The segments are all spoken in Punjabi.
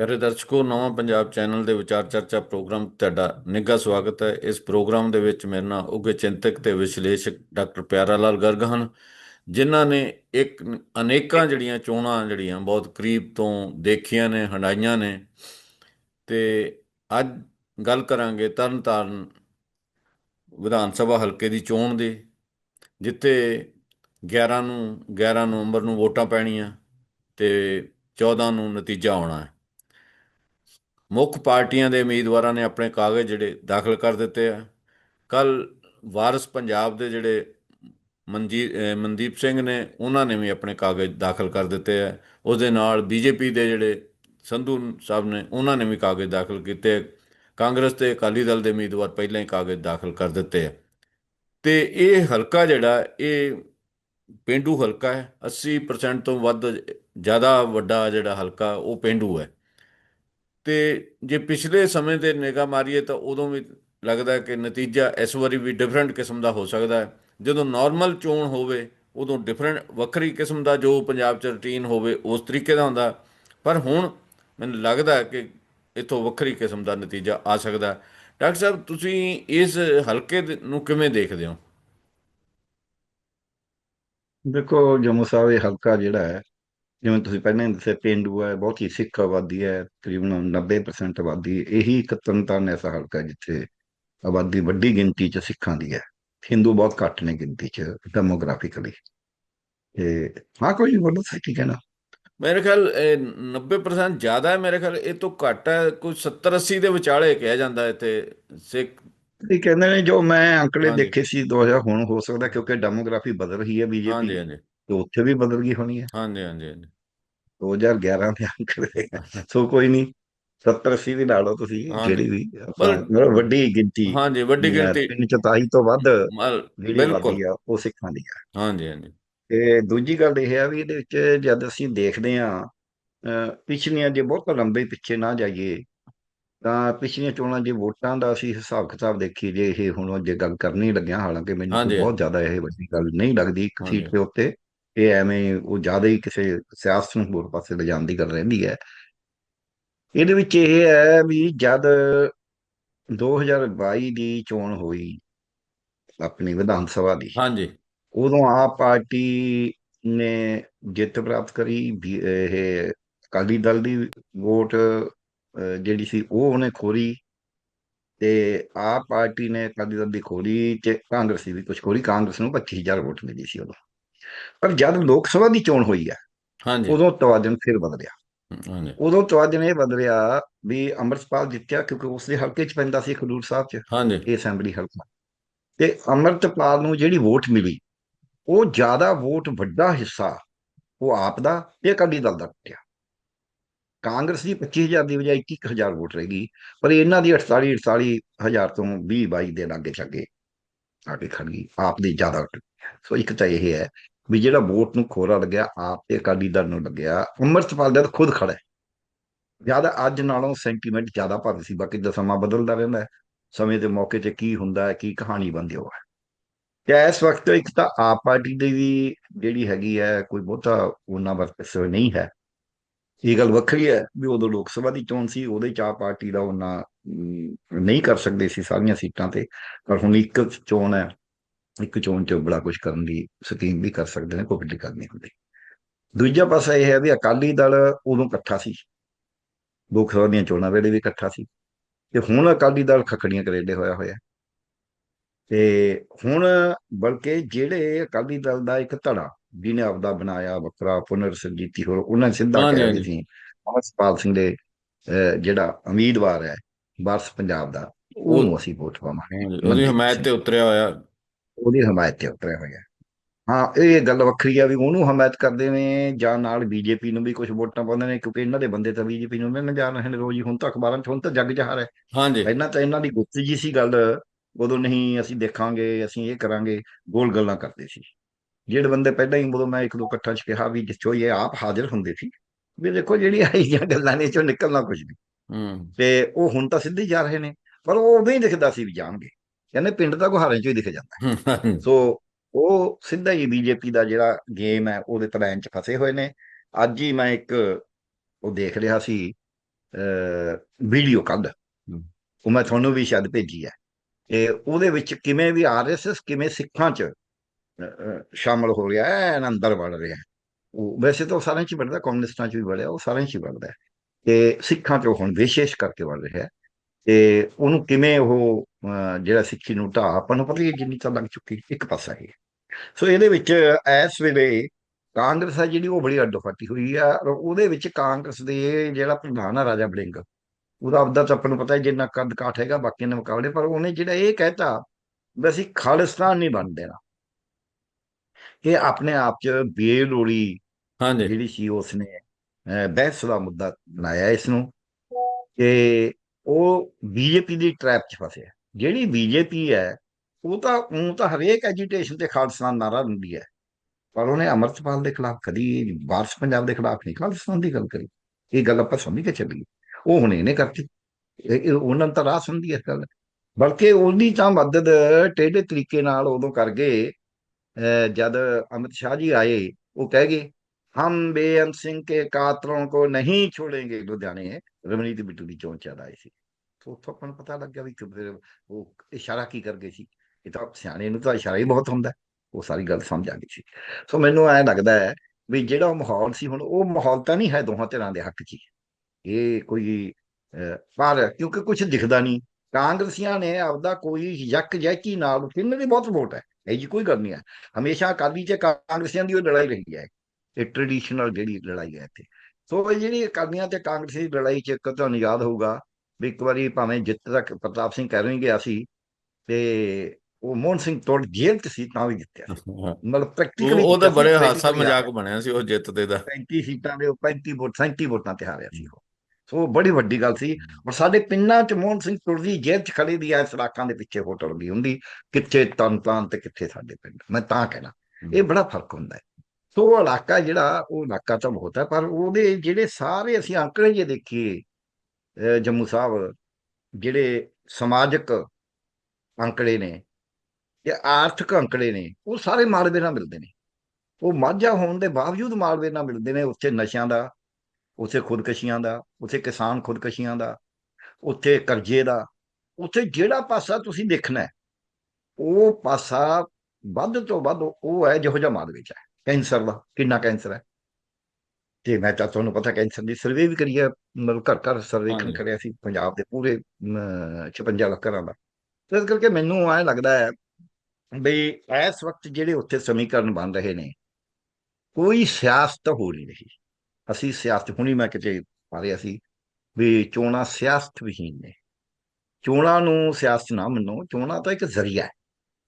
ਪਿਆਰੇ ਦਰਸ਼ਕੋ, ਨਵਾਂ ਪੰਜਾਬ ਚੈਨਲ ਦੇ ਵਿਚਾਰ ਚਰਚਾ ਪ੍ਰੋਗਰਾਮ ਤੁਹਾਡਾ ਨਿੱਘਾ ਸਵਾਗਤ ਹੈ। ਇਸ ਪ੍ਰੋਗਰਾਮ ਦੇ ਵਿੱਚ ਮੇਰੇ ਨਾਲ ਉੱਘੇ ਚਿੰਤਕ ਤੇ ਵਿਸ਼ਲੇਸ਼ਕ ਡਾਕਟਰ ਪਿਆਰਾ ਲਾਲ ਗਰਗ ਹਨ, ਜਿਨ੍ਹਾਂ ਨੇ ਇੱਕ ਅਨੇਕਾਂ ਜਿਹੜੀਆਂ ਚੋਣਾਂ ਜਿਹੜੀਆਂ ਬਹੁਤ ਕਰੀਬ ਤੋਂ ਦੇਖੀਆਂ ਨੇ, ਹੰਡਾਈਆਂ ਨੇ। ਤੇ ਅੱਜ ਗੱਲ ਕਰਾਂਗੇ ਤਰਨਤਾਰਨ ਵਿਧਾਨ ਸਭਾ ਹਲਕੇ ਦੀ ਚੋਣ ਦੀ, ਜਿੱਥੇ 11 ਨੂੰ 11 ਨਵੰਬਰ ਨੂੰ ਵੋਟਾਂ ਪੈਣੀਆਂ ਤੇ 14 ਨੂੰ ਨਤੀਜਾ ਆਉਣਾ ਹੈ। ਮੁੱਖ ਪਾਰਟੀਆਂ ਦੇ ਉਮੀਦਵਾਰਾਂ ਨੇ ਆਪਣੇ ਕਾਗਜ਼ ਜਿਹੜੇ ਦਾਖਲ ਕਰ ਦਿੱਤੇ ਆ। ਕੱਲ ਵਾਰਸ ਪੰਜਾਬ ਦੇ ਜਿਹੜੇ ਮਨਜੀ ਮਨਦੀਪ ਸਿੰਘ ਨੇ, ਉਹਨਾਂ ਨੇ ਵੀ ਆਪਣੇ ਕਾਗਜ਼ ਦਾਖਲ ਕਰ ਦਿੱਤੇ ਆ। ਉਸ ਦੇ ਨਾਲ ਬੀਜੇਪੀ ਦੇ ਜਿਹੜੇ ਸੰਧੂ ਸਾਹਿਬ ਨੇ, ਉਹਨਾਂ ਨੇ ਵੀ ਕਾਗਜ਼ ਦਾਖਲ ਕੀਤੇ। ਕਾਂਗਰਸ ਤੇ ਅਕਾਲੀ ਦਲ ਦੇ ਉਮੀਦਵਾਰ ਪਹਿਲਾਂ ਹੀ ਕਾਗਜ਼ ਦਾਖਲ ਕਰ ਦਿੱਤੇ ਆ। ਤੇ ਇਹ ਹਲਕਾ ਜਿਹੜਾ, ਇਹ ਪਿੰਡੂ ਹਲਕਾ ਹੈ। 80% ਤੋਂ ਵੱਧ ਜ਼ਿਆਦਾ ਵੱਡਾ ਜਿਹੜਾ ਹਲਕਾ, ਉਹ ਪਿੰਡੂ ਹੈ। ਤੇ ਜੇ ਪਿਛਲੇ ਸਮੇਂ ਤੇ ਨਿਗਾਹ ਮਾਰੀਏ ਤਾਂ ਉਦੋਂ ਵੀ ਲੱਗਦਾ ਕਿ ਨਤੀਜਾ ਇਸ ਵਾਰੀ ਵੀ ਡਿਫਰੈਂਟ ਕਿਸਮ ਦਾ ਹੋ ਸਕਦਾ ਹੈ। ਜਦੋਂ ਨਾਰਮਲ ਚੋਣ ਹੋਵੇ, ਉਦੋਂ ਡਿਫਰੈਂਟ ਵੱਖਰੀ ਕਿਸਮ ਦਾ ਜੋ ਪੰਜਾਬ 'ਚ ਰੁਟੀਨ ਹੋਵੇ, ਉਸ ਤਰੀਕੇ ਦਾ ਹੁੰਦਾ। ਪਰ ਹੁਣ ਮੈਨੂੰ ਲੱਗਦਾ ਕਿ ਇਥੋਂ ਵੱਖਰੀ ਕਿਸਮ ਦਾ ਨਤੀਜਾ ਆ ਸਕਦਾ ਡਾਕਟਰ ਸਾਹਿਬ, ਤੁਸੀਂ ਇਸ ਹਲਕੇ ਨੂੰ ਕਿਵੇਂ ਦੇਖਦੇ ਹੋ? ਦੇਖੋ, ਜੰਮੂ ਸਾਹਿਬ ਇਹ ਹਲਕਾ ਜਿਹੜਾ ਹੈ ਜਿਵੇਂ ਤੁਸੀਂ ਪਹਿਲਾਂ ਹੀ ਦੱਸਿਆ ਪੇਂਡੂ ਹੈ ਬਹੁਤ ਹੀ ਸਿੱਖ ਆਬਾਦੀ ਹੈ ਤਕਰੀਬਨ 90% ਆਬਾਦੀ ਇਹੀ ਇੱਕ ਤਰਨਤਾਰਨ ਐਸਾ ਹਲਕਾ ਹੈ ਜਿੱਥੇ ਆਬਾਦੀ ਵੱਡੀ ਗਿਣਤੀ 'ਚ ਸਿੱਖਾਂ ਦੀ ਹੈ। ਹਿੰਦੂ ਬਹੁਤ ਘੱਟ ਨੇ ਗਿਣਤੀ 'ਚ ਡੈਮੋਗ੍ਰਾਫਿਕਲੀ ਤੇ ਹਾਂ ਕੋਈ ਬੋਲੋ ਸਹੀ ਕਹਿਣਾ? ਮੇਰੇ ਖਿਆਲ ਇਹ 90% ਜ਼ਿਆਦਾ ਹੈ ਮੇਰੇ ਖਿਆਲ ਇਹ ਤੋਂ ਘੱਟ ਹੈ ਕੋਈ 70 80 ਦੇ ਵਿਚਾਲੇ ਕਿਹਾ ਜਾਂਦਾ ਇੱਥੇ ਸਿੱਖ। ਇਹ ਕਹਿੰਦੇ ਨੇ ਜੋ ਮੈਂ ਅੰਕੜੇ ਹਾਂਜੀ। ਦੇਖੇ ਸੀ 2000 ਹੁਣ ਹੋ ਸਕਦਾ ਕਿਉਂਕਿ ਡੈਮੋਗ੍ਰਾਫੀ ਬਦਲ ਰਹੀ ਹੈ ਹਾਂਜੀ ਬੀਜੇਪੀ ਹਾਂਜੀ। ਤੇ ਉੱਥੇ ਵੀ ਬਦਲ ਗਈ ਹੋਣੀ ਹੈ। ਹਾਂਜੀ ਹਾਂਜੀ ਹਾਂਜੀ। 2011 ਦੇ ਅੰਕੜੇ ਸੋ ਕੋਈ ਨਹੀਂ 70 80 ਵੀ ਲਾ ਲਓ ਤੁਸੀਂ। ਜਿਹੜੀ ਵੀ ਮਤਲਬ ਵੱਡੀ ਗਿਣਤੀ ਹਾਂਜੀ ਵੱਡੀ ਗਿਣਤੀ। ਤਿੰਨ ਚੌਥਾਈ ਤੋਂ ਵੱਧ ਬਿਲਕੁਲ। ਉਹ ਸਿੱਖਾਂ ਦੀ ਹਾਂਜੀ ਹਾਂਜੀ। ਤੇ ਦੂਜੀ ਗੱਲ ਇਹ ਆ ਵੀ ਇਹਦੇ ਵਿੱਚ ਜਦ ਅਸੀਂ ਦੇਖਦੇ ਆ ਪਿਛਲੀਆਂ ਜੇ ਬਹੁਤ ਲੰਬੇ ਪਿੱਛੇ ਨਾ ਜਾਈਏ ਤਾਂ ਪਿਛਲੀਆਂ ਚੋਣਾਂ ਜੇ ਵੋਟਾਂ ਦਾ ਅਸੀਂ ਹਿਸਾਬ ਕਿਤਾਬ ਦੇਖੀਏ ਜੇ ਇਹ ਹੁਣ ਜੇ ਗੱਲ ਕਰਨੀ ਲੱਗਿਆ ਹਾਲਾਂਕਿ ਮੈਨੂੰ ਬਹੁਤ ਜ਼ਿਆਦਾ ਇਹ ਵੱਡੀ ਗੱਲ ਨਹੀਂ ਲੱਗਦੀ ਇੱਕ। ਸੀਟ ਦੇ ਉੱਤੇ। ਇਹ ਐਵੇਂ ਉਹ ਜ਼ਿਆਦਾ ਹੀ ਕਿਸੇ ਸਿਆਸਤ ਨੂੰ ਹੋਰ ਪਾਸੇ ਲਿਜਾਣ ਦੀ ਗੱਲ ਰਹਿੰਦੀ ਹੈ। ਇਹਦੇ ਵਿੱਚ ਇਹ ਹੈ ਵੀ ਜਦ 2022 ਦੀ ਚੋਣ ਹੋਈ ਆਪਣੀ ਵਿਧਾਨ ਸਭਾ ਦੀ ਹਾਂਜੀ। ਉਦੋਂ ਆਪ ਪਾਰਟੀ ਨੇ ਜਿੱਤ ਪ੍ਰਾਪਤ ਕਰੀ ਇਹ ਅਕਾਲੀ ਦਲ ਦੀ ਵੋਟ ਜਿਹੜੀ ਸੀ ਉਹ ਉਹਨੇ ਖੋਰੀ ਤੇ ਆਪ ਪਾਰਟੀ ਨੇ ਅਕਾਲੀ ਦਲ ਦੀ ਖੋਰੀ ਤੇ ਕਾਂਗਰਸੀ ਵੀ ਕੁਝ ਖੋਰੀ ਕਾਂਗਰਸ ਨੂੰ 25000 ਵੋਟ ਮਿਲੀ ਸੀ ਉਦੋਂ। ਪਰ ਜਦ ਲੋਕ ਸਭਾ ਦੀ ਚੋਣ ਹੋਈ ਹੈ ਹਾਂਜੀ। ਉਦੋਂ ਤਵਾਜ਼ਨ ਫਿਰ ਬਦਲਿਆ ਹਾਂਜੀ। ਉਦੋਂ ਤਵਾਜ਼ਨ ਇਹ ਬਦਲਿਆ ਵੀ ਅੰਮ੍ਰਿਤਪਾਲ ਜਿੱਤਿਆ ਕਿਉਂਕਿ ਉਸ ਦੇ ਹਲਕੇ 'ਚ ਪੈਂਦਾ ਸੀ ਖਡੂਰ ਸਾਹਿਬ 'ਚ ਹਾਂਜੀ। ਇਹ ਅਸੈਂਬਲੀ ਹਲਕਾ। ਤੇ ਅੰਮ੍ਰਿਤਪਾਲ ਨੂੰ ਜਿਹੜੀ ਵੋਟ ਮਿਲੀ ਉਹ ਜ਼ਿਆਦਾ ਵੋਟ ਵੱਡਾ ਹਿੱਸਾ ਉਹ ਆਪ ਦਾ ਤੇ ਅਕਾਲੀ ਦਲ ਦਾ ਟੁੱਟਿਆ। ਕਾਂਗਰਸ ਦੀ 25000 ਦੀ ਬਜਾਏ 21000 ਵੋਟ ਰਹੇਗੀ ਪਰ ਇਹਨਾਂ ਦੀ 48 48000 ਤੋਂ 20 22 ਦੇ ਲਾਗੇ ਛੱਗੇ ਆ ਕੇ ਖੜ ਗਈ ਆਪ ਦੀ ਜ਼ਿਆਦਾ ਸੋ ਇੱਕ ਤਾਂ ਇਹ ਹੈ ਵੀ ਜਿਹੜਾ ਵੋਟ ਨੂੰ ਖੋਰਾ ਲੱਗਿਆ, ਆਪ ਤੇ ਅਕਾਲੀ ਦਲ ਨੂੰ ਲੱਗਿਆ, ਅੰਮ੍ਰਿਤਪਾਲ ਜਦ ਖੁਦ ਖੜਾ ਹੈ। ਜ਼ਿਆਦਾ ਅੱਜ ਨਾਲੋਂ ਸੈਂਟੀਮੈਂਟ ਜ਼ਿਆਦਾ ਭਾਰੀ ਸੀ, ਬਾਕੀ ਦਾ ਸਮਾਂ ਬਦਲਦਾ ਰਹਿੰਦਾ ਸਮੇਂ ਦੇ ਮੌਕੇ ਤੇ ਕੀ ਹੁੰਦਾ ਹੈ, ਕੀ ਕਹਾਣੀ ਬਣਦੀ ਉਹ ਹੈ ਇਸ ਵਕਤ ਇੱਕ ਤਾਂ ਆਪ ਪਾਰਟੀ ਦੀ ਵੀ ਜਿਹੜੀ ਹੈਗੀ ਹੈ, ਕੋਈ ਬਹੁਤਾ ਉਹਨਾਂ ਵਰਤਸ ਨਹੀਂ ਹੈ। ਇਹ ਗੱਲ ਵੱਖਰੀ ਹੈ ਵੀ ਉਦੋਂ ਲੋਕ ਸਭਾ ਦੀ ਚੋਣ ਸੀ, ਉਹਦੇ ਚ ਆਪ ਪਾਰਟੀ ਦਾ ਉਹਨਾਂ ਨਹੀਂ ਕਰ ਸਕਦੇ ਸੀ ਸਾਰੀਆਂ ਸੀਟਾਂ ਤੇ, ਪਰ ਹੁਣ ਇੱਕ ਚੋਣ ਹੈ। ਇੱਕ ਚੋਣ ਚ ਬੜਾ ਕੁਝ ਕਰਨ ਦੀ ਸਕੀਮ ਵੀ ਕਰ ਸਕਦੇ ਨੇ ਕੋਈ ਗੱਲ ਨਹੀਂ ਹੁੰਦੀ। ਦੂਜਾ ਪਾਸਾ ਇਹ ਹੈ ਵੀ ਅਕਾਲੀ ਦਲ ਉਦੋਂ ਇਕੱਠਾ ਸੀ। ਲੋਕ ਸਭਾ ਦੀਆਂ ਚੋਣਾਂ ਵੇਲੇ ਵੀ ਇਕੱਠਾ ਸੀ। ਤੇ ਹੁਣ ਅਕਾਲੀ ਦਲ ਖੱਖੜੀਆਂ ਕਰੇਡੇ ਹੋਇਆ ਹੋਇਆ। ਤੇ ਹੁਣ ਬਲਕਿ ਜਿਹੜੇ ਅਕਾਲੀ ਦਲ ਦਾ ਇੱਕ ਧੜਾ ਜਿਹਨੇ ਆਪਦਾ ਬਣਾਇਆ ਵੱਖਰਾ ਪੁਨਰ ਸਰਜੀਤੀ ਹੋਰ ਉਹਨਾਂ ਸਿੱਧਾ ਕਿਹਾ ਅਸੀਂ ਅਮਰਪਾਲ ਸਿੰਘ ਦੇ ਜਿਹੜਾ ਉਮੀਦਵਾਰ ਹੈ ਵਾਰਸ ਪੰਜਾਬ ਦਾ ਉਹਨੂੰ ਅਸੀਂ ਵੋਟ ਪਾਵਾਂਗੇ। ਉਹਦੀ ਹਮਾਇਤ ਤੇ ਉਤਰਿਆ ਹੋਇਆ ਉਹਦੀ ਹਮਾਇਤ ਤੇ ਉਤਰਿਆ ਹੋਇਆ ਹਾਂ ਇਹ ਗੱਲ ਵੱਖਰੀ ਆ ਵੀ ਉਹਨੂੰ ਹਮਾਇਤ ਕਰਦੇ ਨੇ ਜਾਂ ਨਾਲ ਬੀਜੇਪੀ ਨੂੰ ਵੀ ਕੁਝ ਵੋਟਾਂ ਪਾਉਂਦੇ ਨੇ ਕਿਉਂਕਿ ਇਹਨਾਂ ਦੇ ਬੰਦੇ ਤਾਂ ਬੀਜੇਪੀ ਨੂੰ ਮਿਲਣ ਜਾ ਰਹੇ ਨੇ ਰੋਜ਼ ਹੁਣ ਤਾਂ ਅਖਬਾਰਾਂ 'ਚ ਹੁਣ ਤਾਂ ਜੱਗ ਜਹਾਰ ਹੈ। ਹਾਂਜੀ। ਪਹਿਲਾਂ ਤਾਂ ਇਹਨਾਂ ਦੀ ਗੁੱਤ ਜੀ ਸੀ ਗੱਲ ਉਦੋਂ ਨਹੀਂ ਅਸੀਂ ਦੇਖਾਂਗੇ ਅਸੀਂ ਇਹ ਕਰਾਂਗੇ ਗੋਲ ਗੱਲਾਂ ਕਰਦੇ ਸੀ। ਜਿਹੜੇ ਬੰਦੇ ਪਹਿਲਾਂ ਹੀ ਉਦੋਂ ਮੈਂ ਇੱਕ ਦੋ ਇਕੱਠਾਂ 'ਚ ਕਿਹਾ ਵੀ ਜਿੱਥੋਂ ਇਹ ਆਪ ਹਾਜ਼ਰ ਹੁੰਦੇ ਸੀ ਵੀ ਦੇਖੋ ਜਿਹੜੀ ਆਈਆਂ ਗੱਲਾਂ ਨੇ ਚੋਂ ਨਿਕਲਣਾ ਕੁਝ ਨਹੀਂ ਹੂੰ। ਤੇ ਉਹ ਹੁਣ ਤਾਂ ਸਿੱਧੇ ਜਾ ਰਹੇ ਨੇ ਪਰ ਉਹ ਉਦੋਂ ਹੀ ਦਿਖਦਾ ਸੀ ਵੀ ਜਾਣਗੇ। ਕਹਿੰਦੇ ਪਿੰਡ ਤਾਂ ਗੁਹਾਰੇ 'ਚੋਂ ਹੀ ਦਿਖ ਜਾਂਦਾ ਸੋ ਉਹ ਸਿੱਧਾ ਹੀ ਬੀਜੇਪੀ ਦਾ ਜਿਹੜਾ ਗੇਮ ਹੈ ਉਹਦੇ ਪਲਾਨ 'ਚ ਫਸੇ ਹੋਏ ਨੇ। ਅੱਜ ਹੀ ਮੈਂ ਇੱਕ ਉਹ ਦੇਖ ਰਿਹਾ ਸੀ ਵੀਡੀਓ ਕੱਢ ਉਹ ਮੈਂ ਤੁਹਾਨੂੰ ਵੀ ਸ਼ਾਇਦ ਭੇਜੀ ਹੈ। ਤੇ ਉਹਦੇ ਵਿੱਚ ਕਿਵੇਂ ਵੀ ਆਰਐਸਐਸ ਕਿਵੇਂ ਸਿੱਖਾਂ 'ਚ ਸ਼ਾਮਲ ਹੋ ਰਿਹਾ ਹੈ ਅੰਦਰ ਵੜ ਰਿਹਾ ਉਹ ਵੈਸੇ ਤਾਂ ਸਾਰਿਆਂ 'ਚ ਵੜਦਾ ਕਮਿਊਨਿਸਟਾਂ 'ਚ ਵੀ ਵੜਿਆ ਉਹ ਸਾਰਿਆਂ 'ਚ ਹੀ ਵੜਦਾ ਤੇ ਸਿੱਖਾਂ 'ਚ ਹੁਣ ਵਿਸ਼ੇਸ਼ ਕਰਕੇ ਵੜ ਰਿਹਾ ਹੈ। ਤੇ ਉਹਨੂੰ ਕਿਵੇਂ ਉਹ ਜਿਹੜਾ ਸਿੱਖੀ ਨੂੰ ਢਾਹ ਆਪਾਂ ਨੂੰ ਪਤਾ ਹੀ ਜਿੰਨੀ ਤਾਂ ਲੱਗ ਚੁੱਕੀ ਇੱਕ ਪਾਸਾ ਹੀ ਸੋ ਇਹਦੇ ਵਿੱਚ ਇਸ ਵੇਲੇ ਕਾਂਗਰਸ ਹੈ ਜਿਹੜੀ ਉਹ ਬੜੀ ਅੱਡੋ ਫੱਟੀ ਹੋਈ ਆ ਉਹਦੇ ਵਿੱਚ ਕਾਂਗਰਸ ਦੇ ਜਿਹੜਾ ਪ੍ਰਧਾਨ ਆ ਰਾਜਾ ਬਲਿੰਗ ਉਹਦਾ ਆਪਦਾ ਤਾਂ ਆਪਾਂ ਨੂੰ ਪਤਾ ਹੈ ਜਿੰਨਾ ਕੱਦ ਕਾਠ ਹੈਗਾ ਬਾਕੀਆਂ ਦੇ ਮੁਕਾਬਲੇ ਪਰ ਉਹਨੇ ਜਿਹੜਾ ਇਹ ਕਹਿਤਾ ਵੀ ਅਸੀਂ ਖਾਲਿਸਤਾਨ ਨਹੀਂ ਬਣ ਦੇਣਾ। ਇਹ ਆਪਣੇ ਆਪ 'ਚ ਬੇਲੋੜੀ ਹਾਂਜੀ। ਜਿਹੜੀ ਸੀ ਉਸਨੇ ਬਹਿਸ ਦਾ ਮੁੱਦਾ ਬਣਾਇਆ ਇਸ ਨੂੰ। ਕਿ ਉਹ ਬੀਜੇਪੀ ਦੀ ਟ੍ਰੈਪ 'ਚ ਫਸਿਆ ਜਿਹੜੀ ਬੀਜੇਪੀ ਹੈ, ਉਹ ਤਾਂ ਉਹ ਤਾਂ ਹਰੇਕ ਐਜੀਟੇਸ਼ਨ ਤੇ ਖਾਲਸਾ ਨਾਰਾ ਦਿੰਦੀ ਹੈ। ਪਰ ਉਹਨੇ ਅਮਰਤਪਾਲ ਦੇ ਖਿਲਾਫ ਕਦੀ ਵਾਰਸ ਪੰਜਾਬ ਦੇ ਖਿਲਾਫ ਨਹੀਂ ਖਾਲਸਾਨ ਦੀ ਗੱਲ ਕਰੀ। ਇਹ ਗੱਲ ਆਪਾਂ ਸਮਝ ਕੇ ਚੱਲੀ ਉਹ ਹੁਣੇ ਇਹਨੇ ਕਰਤੀ। ਉਹਨਾਂ ਨੂੰ ਤਾਂ ਰਾਸ ਹੁੰਦੀ ਹੈ ਗੱਲ। ਬਲਕਿ ਉਹਦੀ ਤਾਂ ਮਦਦ ਟੇਢੇ ਤਰੀਕੇ ਨਾਲ ਉਦੋਂ ਕਰ ਗਏ। ਜਦ ਅਮਿਤ ਸ਼ਾਹ ਜੀ ਆਏ, ਉਹ ਕਹਿ ਗਏ, ਹਮ ਬੇਅੰਤ ਸਿੰਘ ਕੇ ਕਾਤਲੋਂ ਕੋ ਨਹੀਂ ਛੋੜੇਗੇ। ਲੁਧਿਆਣੇ ਰਮਨੀਤ ਬਿੱਟੂ ਦੀ ਚੋਣ ਚਾਹਦਾ ਸੀ। ਤੋਂ ਉੱਥੋਂ ਆਪਾਂ ਨੂੰ ਪਤਾ ਲੱਗਿਆ ਵੀ ਫਿਰ ਉਹ ਇਸ਼ਾਰਾ ਕੀ ਕਰ ਗਏ ਸੀ। ਇਹ ਤਾਂ ਸਿਆਣੇ ਨੂੰ ਤਾਂ ਇਸ਼ਾਰਾ ਹੀ ਬਹੁਤ ਹੁੰਦਾ। ਉਹ ਸਾਰੀ ਗੱਲ ਸਮਝ ਆ ਗਈ ਸੀ। ਸੋ ਮੈਨੂੰ ਐ ਲੱਗਦਾ ਹੈ ਵੀ ਜਿਹੜਾ ਉਹ ਮਾਹੌਲ ਸੀ ਹੁਣ, ਉਹ ਮਾਹੌਲ ਤਾਂ ਨਹੀਂ ਹੈ ਦੋਹਾਂ ਧਿਰਾਂ ਦੇ ਹੱਕ 'ਚ ਹੀ। ਇਹ ਕੋਈ ਪਰ ਕਿਉਂਕਿ ਕੁਝ ਦਿਖਦਾ ਨਹੀਂ। ਕਾਂਗਰਸੀਆਂ ਨੇ ਆਪਦਾ ਕੋਈ ਯੱਕ ਜੈਕੀ ਨਾਲ ਕਿੰਨੇ ਦੀ ਬਹੁਤ ਵੋਟ ਹੈ। ਇਹ ਜੀ ਕੋਈ ਗੱਲ ਨਹੀਂ ਹੈ। ਹਮੇਸ਼ਾ ਅਕਾਲੀ ਤੇ ਕਾਂਗਰਸੀਆਂ ਦੀ ਉਹ ਲੜਾਈ ਰਹੀ ਹੈ। ਇਹ ਟ੍ਰੈਡੀਸ਼ਨਲ ਜਿਹੜੀ ਲੜਾਈ ਹੈ ਇੱਥੇ। ਸੋ ਇਹ ਜਿਹੜੀ ਅਕਾਲੀਆਂ ਤੇ ਕਾਂਗਰਸੀ ਦੀ ਲੜਾਈ ਚ ਇੱਕ ਤੁਹਾਨੂੰ ਯਾਦ ਹੋਊਗਾ ਵੀ ਇੱਕ ਵਾਰੀ ਭਾਵੇਂ ਜਿੱਤ ਤੱਕ ਪ੍ਰਤਾਪ ਸਿੰਘ ਕਹਿ ਗਿਆ ਸੀ ਤੇ ਉਹ ਮੋਹਨ ਸਿੰਘ ਤੋੜ ਜੇਲ੍ਹ ਚ ਸੀ ਤਾਂ ਵੀ ਜਿੱਤਿਆ। ਮਤਲਬ ਉਹ ਪ੍ਰੈਕਟੀਕਲੀ ਉਹਦਾ ਬੜੇ ਹਾਸਾ ਮਜ਼ਾਕ ਬਣਿਆ ਸੀ ਉਹ ਜਿੱਤ ਦੇ ਦਾ। 35 ਸੀਟਾਂ ਦੇ ਉਹ 35 ਵੋਟ 37 ਵੋਟਾਂ ਤੇ ਹਾਰਿਆ ਸੀ ਉਹ। ਸੋ ਬੜੀ ਵੱਡੀ ਗੱਲ ਸੀ। ਔਰ ਸਾਡੇ ਪਿੰਡਾਂ ਚ ਮੋਹਨ ਸਿੰਘ ਤੁਰਦੀ ਜੇਲ੍ਹ ਚ ਖੜੀ ਦੀ ਐ ਸਲਾਕਾਂ ਦੇ ਪਿੱਛੇ ਹੋਟਲ ਦੀ ਹੁੰਦੀ ਕਿੱਥੇ ਤਨਤਾਨ ਤੇ ਕਿੱਥੇ ਸਾਡੇ ਪਿੰਡ। ਮੈਂ ਤਾਂ ਕਹਿਣਾ ਇਹ ਬੜਾ ਫ਼ਰਕ ਹੁੰਦਾ ਹੈ। ਸੋ ਇਲਾਕਾ ਜਿਹੜਾ ਉਹ ਇਲਾਕਾ ਤਾਂ ਬਹੁਤ ਹੈ ਪਰ ਉਹਦੇ ਜਿਹੜੇ ਸਾਰੇ ਅਸੀਂ ਅੰਕੜੇ ਜੇ ਦੇਖੀਏ ਜੰਮੂ ਸਾਹਿਬ, ਜਿਹੜੇ ਸਮਾਜਿਕ ਅੰਕੜੇ ਨੇ ਤੇ ਆਰਥਿਕ ਅੰਕੜੇ ਨੇ, ਉਹ ਸਾਰੇ ਮਾਲਵੇ ਨਾਲ ਮਿਲਦੇ ਨੇ। ਉਹ ਮਾਝਾ ਹੋਣ ਦੇ ਬਾਵਜੂਦ ਮਾਲਵੇ ਨਾਲ ਮਿਲਦੇ ਨੇ ਉੱਥੇ ਨਸ਼ਿਆਂ ਦਾ, ਉੱਥੇ ਖੁਦਕਸ਼ੀਆਂ ਦਾ, ਉੱਥੇ ਕਿਸਾਨ ਖੁਦਕਸ਼ੀਆਂ ਦਾ, ਉੱਥੇ ਕਰਜ਼ੇ ਦਾ, ਉੱਥੇ ਜਿਹੜਾ ਪਾਸਾ ਤੁਸੀਂ ਦੇਖਣਾ ਉਹ ਪਾਸਾ ਵੱਧ ਤੋਂ ਵੱਧ ਉਹ ਹੈ ਜਿਹੋ ਜਿਹਾ ਮਾਲਵੇ ਚ ਹੈ। ਕੈਂਸਰ ਦਾ, ਕਿੰਨਾ ਕੈਂਸਰ ਹੈ। ਤੇ ਮੈਂ ਤਾਂ ਤੁਹਾਨੂੰ ਪਤਾ ਕੈਂਸਰ ਦੀ ਸਰਵੇ ਵੀ ਕਰੀ ਹੈ ਮਤਲਬ ਘਰ ਘਰ ਸਰਵੇਖਣ। ਕਰਿਆ ਸੀ ਪੰਜਾਬ ਦੇ ਪੂਰੇ ਅਮ, 56 ਲੱਖ ਘਰਾਂ ਦਾ। ਤੇ ਇਸ ਕਰਕੇ ਮੈਨੂੰ ਐਂ ਲੱਗਦਾ ਹੈ ਵੀ ਇਸ ਵਕਤ ਜਿਹੜੇ ਉੱਥੇ ਸਮੀਕਰਨ ਬਣ ਰਹੇ ਨੇ ਕੋਈ ਸਿਆਸਤ ਹੋ ਨਹੀਂ ਰਹੀ। ਅਸੀਂ ਸਿਆਸਤ ਹੁਣੀ ਮੈਂ ਕਿਤੇ ਪੜ੍ਹਿਆ ਸੀ ਵੀ ਚੋਣਾਂ ਸਿਆਸਤ ਵਿਹੀਨ ਨੇ। ਚੋਣਾਂ ਨੂੰ ਸਿਆਸਤ ਨਾ ਮੰਨੋ ਚੋਣਾਂ ਤਾਂ ਇੱਕ ਜ਼ਰੀਆ ਹੈ।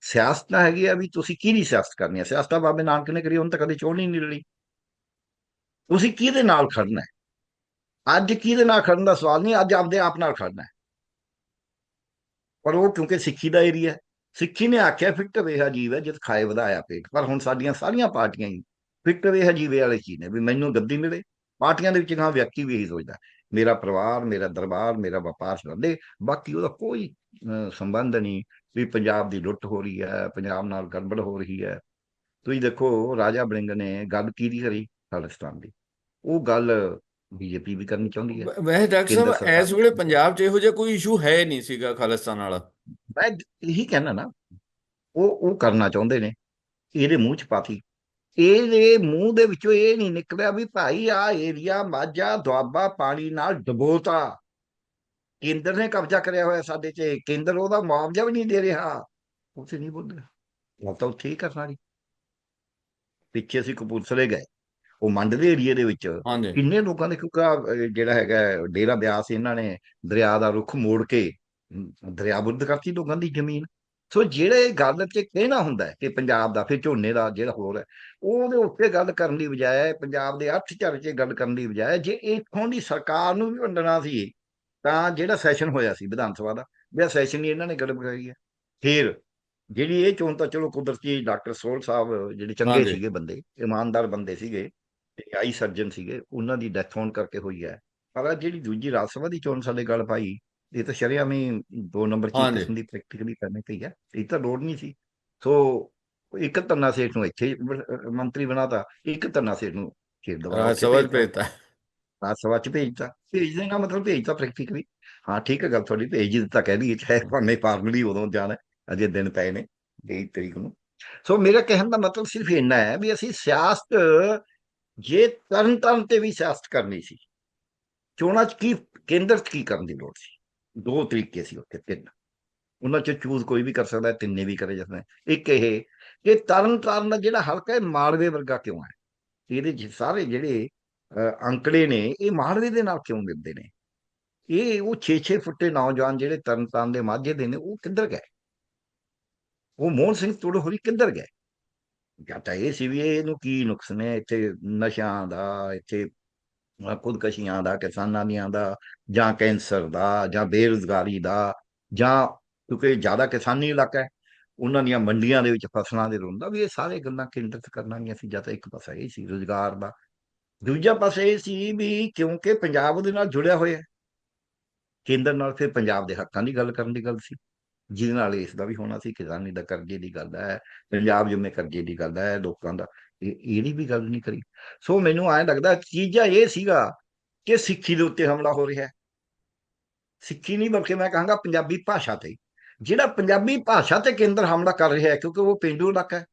ਸਿਆਸਤ ਤਾਂ ਹੈਗੀ ਆ ਵੀ ਤੁਸੀਂ ਕਿਹਦੀ ਸਿਆਸਤ ਕਰਨੀ ਹੈ? ਸਿਆਸਤ ਬਾਬੇ ਨਾਨਕ ਨੇ ਕਰੀ ਹੁਣ ਤਾਂ ਕਦੇ ਚੋਣ ਹੀ ਨਹੀਂ ਲੜੀ। ਤੁਸੀਂ ਕਿਹਦੇ ਨਾਲ ਖੜਨਾ ਹੈ? ਅੱਜ ਕਿਹਦੇ ਨਾਲ ਖੜਨ ਦਾ ਸਵਾਲ ਨਹੀਂ ਅੱਜ ਆਪਦੇ ਆਪ ਨਾਲ ਖੜਨਾ ਹੈ। ਪਰ ਉਹ ਕਿਉਂਕਿ ਸਿੱਖੀ ਦਾ ਏਰੀਆ ਸਿੱਖੀ ਨੇ ਆਖਿਆ ਫਿੱਟ ਵੇਹਾ ਜੀਵ ਹੈ ਜਿਤ ਖਾਏ ਵਧਾਇਆ ਪੇਟ। ਪਰ ਹੁਣ ਸਾਡੀਆਂ ਸਾਰੀਆਂ ਪਾਰਟੀਆਂ ਹੀ ਫਿੱਟ ਵੇਹਾ ਜੀਵੇ ਵਾਲੇ ਚੀਜ਼ ਨੇ? ਵੀ ਮੈਨੂੰ ਗੱਦੀ ਮਿਲੇ। ਪਾਰਟੀਆਂ ਦੇ ਵਿੱਚ ਹਾਂ ਵਿਅਕਤੀ ਵੀ ਇਹੀ ਸੋਚਦਾ ਮੇਰਾ ਪਰਿਵਾਰ ਮੇਰਾ ਦਰਬਾਰ ਮੇਰਾ ਵਪਾਰ ਚੱਲੇ ਬਾਕੀ ਉਹਦਾ ਕੋਈ ਅਹ, ਸੰਬੰਧ ਨਹੀਂ ਵੀ ਪੰਜਾਬ ਦੀ ਲੁੱਟ ਹੋ ਰਹੀ ਹੈ ਪੰਜਾਬ ਨਾਲ ਗੜਬੜ ਹੋ ਰਹੀ ਹੈ। ਤੁਸੀਂ ਦੇਖੋ ਰਾਜਾ ਬਲਿੰਗ ਨੇ ਗੱਲ ਕੀਤੀ ਕਰੀ? ਖਾਲਿਸਤਾਨ ਦੀ। ਉਹ ਗੱਲ ਬੀਜੇਪੀ ਵੀ ਕਰਨੀ ਚਾਹੁੰਦੀ ਹੈ। ਵੈਸੇ ਡਾਕਟਰ ਸਾਹਿਬ ਇਸ ਵੇਲੇ ਪੰਜਾਬ 'ਚ ਇਹੋ ਜਿਹਾ ਕੋਈ ਇਸ਼ੂ ਹੈ ਨਹੀਂ ਸੀਗਾ ਖਾਲਿਸਤਾਨ ਵਾਲਾ। ਮੈਂ ਇਹੀ ਕਹਿਣਾ ਨਾ ਉਹ ਉਹ ਕਰਨਾ ਚਾਹੁੰਦੇ ਨੇ। ਇਹਦੇ ਮੂੰਹ ਚ ਪਾਤੀ। ਇਹਦੇ ਮੂੰਹ ਦੇ ਵਿੱਚੋਂ ਇਹ ਨਹੀਂ ਨਿਕਲਿਆ ਵੀ ਭਾਈ ਆ ਏਰੀਆ ਮਾਝਾ ਦੁਆਬਾ ਪਾਣੀ ਨਾਲ ਡਬੋਤਾ ਕੇਂਦਰ ਨੇ ਕਬਜ਼ਾ ਕਰਿਆ ਹੋਇਆ ਸਾਡੇ ਤੇ ਕੇਂਦਰ ਉਹਦਾ ਮੁਆਵਜ਼ਾ ਵੀ ਨਹੀਂ ਦੇ ਰਿਹਾ। ਉੱਥੇ ਨਹੀਂ ਬੋਲਿਆ ਉਹ ਤਾਂ ਉੱਥੇ ਹੀ ਕਰਨਾ ਜੀ। ਪਿੱਛੇ ਅਸੀਂ ਕਪੂਰਥਲੇ ਗਏ। ਉਹ ਮੰਡ ਦੇ ਏਰੀਏ ਦੇ ਵਿੱਚ। ਕਿੰਨੇ ਲੋਕਾਂ ਦੇ ਕਿਉਂਕਿ ਜਿਹੜਾ ਹੈਗਾ ਡੇਰਾ ਬਿਆਸ ਇਹਨਾਂ ਨੇ ਦਰਿਆ ਦਾ ਰੁੱਖ ਮੋੜ ਕੇ ਦਰਿਆ ਬੁਰਦ ਕਰਤੀ ਲੋਕਾਂ ਦੀ ਜ਼ਮੀਨ। ਸੋ ਜਿਹੜੇ ਗੱਲ ਤੇ ਕਹਿਣਾ ਹੁੰਦਾ ਕਿ ਪੰਜਾਬ ਦਾ ਫਿਰ ਝੋਨੇ ਦਾ ਜਿਹੜਾ ਹੋਰ ਹੈ ਉਹਦੇ ਉੱਤੇ ਗੱਲ ਕਰਨ ਦੀ ਬਜਾਏ ਪੰਜਾਬ ਦੇ ਅਰਥ ਚਰਚੇ ਗੱਲ ਕਰਨ ਦੀ ਬਜਾਏ ਜੇ ਇੱਥੋਂ ਦੀ ਸਰਕਾਰ ਨੂੰ ਵੀ ਵੰਡਣਾ ਸੀ ਤਾਂ ਜਿਹੜਾ ਸੈਸ਼ਨ ਹੋਇਆ ਸੀ ਵਿਧਾਨ ਸਭਾ ਦਾ ਵੀ ਸੈਸ਼ਨ ਹੀ ਇਹਨਾਂ ਨੇ ਗੱਲ ਬਗਾਈ ਹੈ। ਫਿਰ ਜਿਹੜੀ ਇਹ ਚੋਣ ਤਾਂ ਚਲੋ ਕੁਦਰਤੀ ਡਾਕਟਰ ਸੋਲ ਸਾਹਿਬ ਜਿਹੜੇ ਚੰਗੇ। ਸੀਗੇ ਬੰਦੇ ਇਮਾਨਦਾਰ ਬੰਦੇ ਸੀਗੇ ਤੇ ਆਈ ਸਰਜਨ ਸੀਗੇ ਉਹਨਾਂ ਦੀ ਡੈਥ ਹੋਣ ਕਰਕੇ ਹੋਈ ਹੈ। ਪਰ ਜਿਹੜੀ ਦੂਜੀ ਰਾਜ ਸਭਾ ਦੀ ਚੋਣ ਸਾਡੇ ਗੱਲ ਪਾਈ ਇਹ ਤਾਂ ਸ਼ਰਿਆਮੀ ਦੋ ਨੰਬਰ ਚੀਫ ਹਾਂਜੀ। ਕਿਸਮ ਦੀ ਪ੍ਰੈਕਟੀਕਲੀ ਕਰਨੀ ਪਈ ਹੈ ਇਹ ਤਾਂ ਲੋੜ ਨਹੀਂ ਸੀ। ਸੋ ਇੱਕ ਧੰਨਾ ਸੇਠ ਨੂੰ ਇੱਥੇ ਮੰਤਰੀ ਬਣਾਤਾ ਇੱਕ ਧੰਨਾ ਸੇਠ ਨੂੰ ਖੇਡ ਦਵਾ ਰਾਜ ਸਭਾ ਭੇਜਤਾ। ਰਾਜ ਸਭਾ ਚ ਭੇਜਤਾ। ਭੇਜ ਦੇਣਾ ਮਤਲਬ ਭੇਜਤਾ ਪ੍ਰੈਕਟੀਕਲੀ ਹਾਂ ਠੀਕ ਹੈ ਗੱਲ ਤੁਹਾਡੀ ਭੇਜ ਦਿੱਤਾ ਕਹਿ ਦਈਏ ਚਾਹੇ ਭਾਵੇਂ ਫਾਰਮਲੀ ਉਦੋਂ ਜਾਣਾ ਅਜੇ ਦਿਨ ਪਏ ਨੇ 23 ਤਰੀਕ ਨੂੰ। ਸੋ ਮੇਰਾ ਕਹਿਣ ਦਾ ਮਤਲਬ ਸਿਰਫ ਇੰਨਾ ਹੈ ਵੀ ਅਸੀਂ ਸਿਆਸਤ ਜੇ ਤਰਨ ਤਰਨ ਤੇ ਵੀ ਸਿਆਸਤ ਕਰਨੀ ਸੀ ਚੋਣਾਂ ਚ ਕੀ ਕੇਂਦਰ ਚ ਕੀ ਕਰਨ ਦੀ ਲੋੜ ਸੀ? ਦੋ ਤਰੀਕੇ ਸੀ ਉੱਥੇ ਤਿੰਨ। ਉਹਨਾਂ ਚ ਚੂਜ਼ ਕੋਈ ਵੀ ਕਰ ਸਕਦਾ ਤਿੰਨੇ ਵੀ ਕਰੇ ਜਾਂਦੇ ਇੱਕ ਇਹ ਕਿ ਤਰਨ ਤਾਰਨ ਦਾ ਜਿਹੜਾ ਹਲਕਾ ਹੈ ਮਾਲਵੇ ਵਰਗਾ ਕਿਉਂ ਹੈ? ਇਹਦੇ 'ਚ ਸਾਰੇ ਜਿਹੜੇ ਅ, ਅੰਕੜੇ ਨੇ ਇਹ ਮਾਲਵੇ ਦੇ ਨਾਲ ਕਿਉਂ ਮਿਲਦੇ ਨੇ? ਇਹ ਉਹ 6-6 ਫੁੱਟੇ ਨੌਜਵਾਨ ਜਿਹੜੇ ਤਰਨ ਤਾਰਨ ਦੇ ਮਾਝੇ ਦੇ ਨੇ ਉਹ ਕਿੱਧਰ ਗਏ? ਉਹ ਮੋਹਨ ਸਿੰਘ ਤੁੜ ਹੋਰੀ ਕਿੱਧਰ ਗਏ? ਜਾਂ ਤਾਂ ਇਹ ਸੀ ਵੀ ਇਹਨੂੰ ਕੀ ਨੁਕਸ ਨੇ ਇੱਥੇ ਨਸ਼ਿਆਂ ਦਾ, ਇੱਥੇ ਖੁਦਕਸ਼ੀਆਂ ਦਾ, ਕਿਸਾਨਾਂ ਦੀਆਂ ਦਾ, ਜਾਂ ਕੈਂਸਰ ਦਾ, ਜਾਂ ਬੇਰੁਜ਼ਗਾਰੀ ਦਾ, ਜਾਂ ਕਿਉਂਕਿ ਜ਼ਿਆਦਾ ਕਿਸਾਨੀ ਇਲਾਕਾ ਹੈ, ਉਹਨਾਂ ਦੀਆਂ ਮੰਡੀਆਂ ਦੇ ਵਿੱਚ ਫਸਲਾਂ ਦੇ ਰੋਂਦਾ ਵੀ ਇਹ ਸਾਰੇ ਗੱਲਾਂ ਕੇਂਦਰਿਤ ਕਰਨਾ ਕਰਨਾਗੀਆਂ ਸੀ, ਜਾਂ ਤਾਂ ਇੱਕ ਪਾਸਾ ਇਹ ਸੀ ਰੁਜ਼ਗਾਰ ਦਾ। ਦੂਜਾ ਪਾਸਾ ਇਹ ਸੀ ਵੀ ਕਿਉਂਕਿ ਪੰਜਾਬ ਉਹਦੇ ਨਾਲ ਜੁੜਿਆ ਹੋਇਆ ਕੇਂਦਰ ਨਾਲ ਫਿਰ ਪੰਜਾਬ ਦੇ ਹੱਕਾਂ ਦੀ ਗੱਲ ਕਰਨ ਦੀ ਗੱਲ ਸੀ। ਜਿਹਦੇ ਨਾਲ ਇਸ ਦਾ ਵੀ ਹੋਣਾ ਸੀ ਕਿਸਾਨੀ ਦਾ ਕਰਜ਼ੇ ਦੀ ਗੱਲ ਹੈ, ਪੰਜਾਬ ਜਿਵੇਂ ਕਰਜ਼ੇ ਦੀ ਗੱਲ ਹੈ, ਲੋਕਾਂ ਦਾ, ਇਹ, ਇਹਦੀ ਵੀ ਗੱਲ ਨਹੀਂ ਕਰੀ। ਸੋ ਮੈਨੂੰ ਐਂ ਲੱਗਦਾ ਤੀਜਾ ਇਹ ਸੀਗਾ ਕਿ ਸਿੱਖੀ ਦੇ ਉੱਤੇ ਹਮਲਾ ਹੋ ਰਿਹਾ ਹੈ। ਸਿੱਖੀ ਨਹੀਂ ਬਲਕਿ ਮੈਂ ਕਹਾਂਗਾ ਪੰਜਾਬੀ ਭਾਸ਼ਾ ਤੇ, ਜਿਹੜਾ ਪੰਜਾਬੀ ਭਾਸ਼ਾ ਤੇ ਕੇਂਦਰ ਹਮਲਾ ਕਰ ਰਿਹਾ ਹੈ, ਕਿਉਂਕਿ ਉਹ ਪਿੰਡੂ ਇਲਾਕਾ ਹੈ,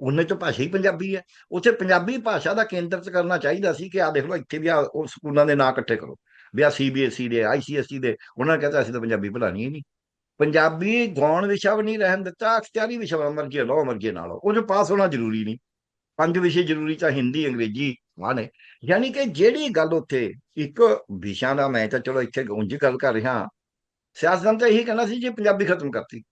ਉਹਨੇ ਚ ਭਾਸ਼ਾ ਹੀ ਪੰਜਾਬੀ ਹੈ। ਉੱਥੇ ਪੰਜਾਬੀ ਭਾਸ਼ਾ ਦਾ ਕੇਂਦਰਿਤ ਕਰਨਾ ਚਾਹੀਦਾ ਸੀ ਕਿ ਆ ਦੇਖ ਲਓ ਇੱਥੇ ਵੀ ਆ ਉਹ ਸਕੂਲਾਂ ਦੇ ਨਾਂ ਇਕੱਠੇ ਕਰੋ, ਵੀ ਆ ਸੀਬੀਐਸਈ ਦੇ ਆਈਸੀਐਸਈ ਦੇ, ਉਹਨਾਂ ਨੇ ਕਹਿੰਦਾ ਅਸੀਂ ਤਾਂ ਪੰਜਾਬੀ ਪੜ੍ਹਾਣੀ ਹੀ ਨਹੀਂ। ਪੰਜਾਬੀ ਗੌਣ ਵਿਸ਼ਾ ਵੀ ਨਹੀਂ ਰਹਿਣ ਦਿੱਤਾ ਅਖਤਿਆਰੀ ਵਿਸ਼ਾ ਮਰਜ਼ੀ ਲਓ ਮਰਜ਼ੀ ਨਾ ਲਓ। ਉਹ ਜੋ ਪਾਸ ਹੋਣਾ ਜ਼ਰੂਰੀ ਨਹੀਂ। ਪੰਜ ਵਿਸ਼ੇ ਜ਼ਰੂਰੀ ਤਾਂ ਹਿੰਦੀ ਅੰਗਰੇਜ਼ੀ ਵਾਹ ਨੇ ਯਾਨੀ ਕਿ ਜਿਹੜੀ ਗੱਲ ਉੱਥੇ ਇੱਕ ਵਿਸ਼ਾ ਦਾ ਮੈਂ ਤਾਂ ਚਲੋ ਇੱਥੇ ਉਂਝ ਗੱਲ ਕਰ ਰਿਹਾ। ਸਿਆਸਤਦਾਨ ਤਾਂ ਇਹੀ ਕਹਿਣਾ ਸੀ ਜੇ ਪੰਜਾਬੀ ਖਤਮ ਕਰਤੀ।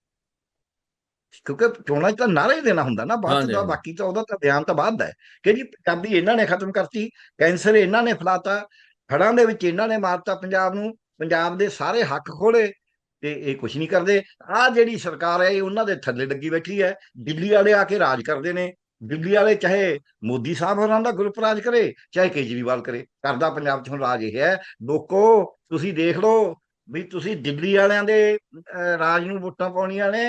ਕਿਉਂਕਿ ਚੋਣਾਂ 'ਚ ਤਾਂ ਨਾਰਾ ਹੀ ਦੇਣਾ ਹੁੰਦਾ ਨਾ ਬਾਅਦ ਦਾ ਹਾਂਜੀ। ਬਾਕੀ ਤਾਂ ਉਹਦਾ ਤਾਂ ਬਿਆਨ ਤਾਂ ਬਾਅਦ ਦਾ ਹੈ। ਕਿ ਜੀ ਪੰਜਾਬੀ ਇਹਨਾਂ ਨੇ ਖਤਮ ਕਰਤੀ ਕੈਂਸਰ ਇਹਨਾਂ ਨੇ ਫਲਾਤਾ ਹੜ੍ਹਾਂ ਦੇ ਵਿੱਚ ਇਹਨਾਂ ਨੇ ਮਾਰਤਾ ਪੰਜਾਬ ਨੂੰ ਪੰਜਾਬ ਦੇ ਸਾਰੇ ਹੱਕ ਖੋਲੇ ਤੇ ਇਹ ਕੁਝ ਨਹੀਂ ਕਰਦੇ। ਆਹ ਜਿਹੜੀ ਸਰਕਾਰ ਹੈ ਇਹ ਉਹਨਾਂ ਦੇ ਥੱਲੇ ਲੱਗੀ ਬੈਠੀ ਹੈ। ਦਿੱਲੀ ਵਾਲੇ ਆ ਕੇ ਰਾਜ ਕਰਦੇ ਨੇ। ਦਿੱਲੀ ਵਾਲੇ ਚਾਹੇ ਮੋਦੀ ਸਾਹਿਬ ਹੋਰਾਂ ਦਾ ਗਰੁੱਪ ਰਾਜ ਕਰੇ ਚਾਹੇ ਕੇਜਰੀਵਾਲ ਕਰੇ। ਕਰਦਾ ਪੰਜਾਬ 'ਚ ਹੁਣ ਰਾਜ ਇਹ ਹੈ। ਲੋਕੋ ਤੁਸੀਂ ਦੇਖ ਲਓ ਵੀ ਤੁਸੀਂ ਦਿੱਲੀ ਵਾਲਿਆਂ ਦੇ ਰਾਜ ਨੂੰ ਵੋਟਾਂ ਪਾਉਣੀਆਂ ਨੇ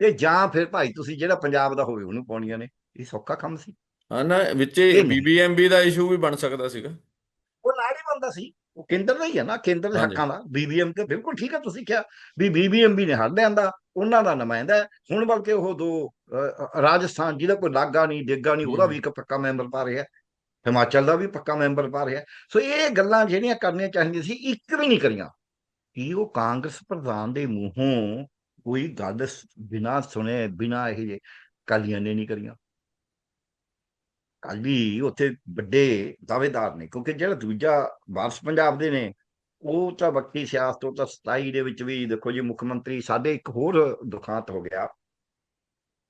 ਤੇ ਜਾਂ ਫਿਰ ਭਾਈ ਤੁਸੀਂ ਜਿਹੜਾ ਪੰਜਾਬ ਦਾ ਹੋਵੇ ਉਹਨੂੰ ਪਾਉਣੀਆਂ ਨੇ। ਇਹ ਸੌਖਾ ਕੰਮ ਸੀ। ਹਾਂ ਨਾ ਵਿੱਚ। ਬੀਬੀਐਮਬੀ ਦਾ ਇਸ਼ੂ ਵੀ ਬਣ ਸਕਦਾ ਸੀਗਾ। ਉਹ ਨਾਲ ਹੀ ਬੰਦਾ ਸੀ। ਉਹ ਕੇਂਦਰ ਦਾ ਹੀ ਹੈ ਨਾ ਕੇਂਦਰ ਦੇ। ਹੱਕਾਂ ਦਾ। ਬੀਬੀਐਮ ਤੇ ਬਿਲਕੁਲ ਠੀਕ ਹੈ ਤੁਸੀਂ ਕਿਹਾ ਵੀ ਬੀਬੀਐਮਬੀ ਨੇ ਹੱਲ ਲਿਆਂਦਾ ਉਹਨਾਂ ਦਾ ਨੁਮਾਇੰਦਾ ਹੁਣ ਬਲਕਿ ਉਹ ਦੋ ਰਾਜਸਥਾਨ ਜਿਹਦਾ ਕੋਈ ਲਾਗਾ ਨਹੀਂ ਦੇਗਾ ਨਹੀਂ ਉਹਦਾ। ਵੀ ਇੱਕ ਪੱਕਾ ਮੈਂਬਰ ਪਾ ਰਿਹਾ ਹਿਮਾਚਲ ਦਾ ਵੀ ਪੱਕਾ ਮੈਂਬਰ ਪਾ ਰਿਹਾ ਸੋ ਇਹ ਗੱਲਾਂ ਜਿਹੜੀਆਂ ਕਰਨੀਆਂ ਚਾਹੀਦੀਆਂ ਸੀ ਇੱਕ ਵੀ ਨਹੀਂ ਕਰੀਆਂ। ਕੀ ਉਹ ਕਾਂਗਰਸ ਪ੍ਰਧਾਨ ਦੇ ਮੂੰਹੋਂ ਕੋਈ ਗੱਲ ਬਿਨਾ ਸੁਣੇ ਬਿਨਾ ਇਹ ਕਾਲੀਆਂ ਨੇ ਨਹੀਂ ਕਰੀਆਂ? ਕਾਲੀ ਉੱਥੇ ਵੱਡੇ ਦਾਅਵੇਦਾਰ ਨੇ ਕਿਉਂਕਿ ਜਿਹੜਾ ਦੂਜਾ ਵਾਰਸ ਪੰਜਾਬ ਦੇ ਨੇ ਉਹ ਤਾਂ ਵਕਤੀ ਸਿਆਸਤ ਉਹ ਤਾਂ 27 ਦੇ ਵਿੱਚ ਵੀ ਦੇਖੋ ਜੀ ਮੁੱਖ ਮੰਤਰੀ ਸਾਡੇ ਇੱਕ ਹੋਰ ਦੁਖਾਂਤ ਹੋ ਗਿਆ।